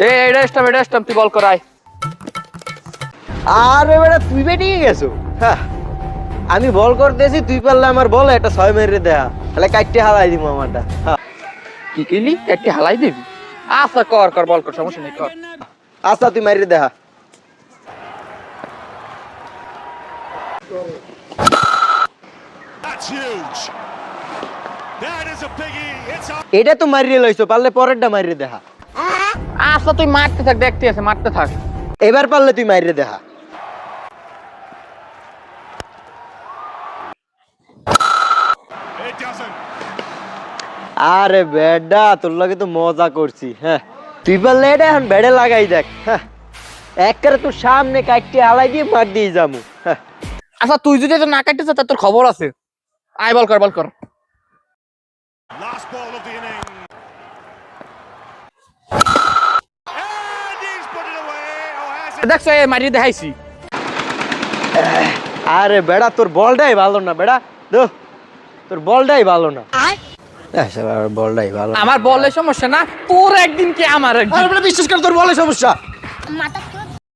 এ এটা স্টাম এটা স্টাম তুই বল করাই আরে বেটা তুই বেটিয়ে গেছো? হ্যাঁ। আমি বল করতেছি তুই পারলে আমার বল একটা ছয় মেরে দেয়া। তাহলে কাটতে হালাই দিব আমারটা। হ্যাঁ। কি কিলি একটি হালাই দিবি? আচ্ছা কর কর বল কর সমস্যা নেই কর। আচ্ছা তুই মারি দেখা. এটা তো মারিয়ে লইছো পারলে পরেরটা মারিয়ে দেখা আচ্ছা তুই মারতে থাক দেখতে আছে মারতে থাক। এবার পারলে তুই মারিয়ে দেখা। আরে বেডা তোর লগে তো মজা করছি হ্যাঁ। তুই পারলে এটা এখন বেড়ে লাগাই দেখ হ্যাঁ। একবারে তোর সামনে কাটতে হালাই দিয়ে মার দিয়ে যাব হ্যাঁ। আচ্ছা তুই যদি এটা না কাটতে চাস, তার তোর খবর আছে। আয় বল কর বল কর। দেখছ এ মারি দেখাইছি। আরে বেড়া তোর বলটাই ভালো না বেড়া। দো তোর বলটাই ভালো না। বলটাই ভালো না। আমার বলের সমস্যা না তোর একদিন কি আমার একদিন? বিশ্বাস কর তোর বলে সমস্যা। Mata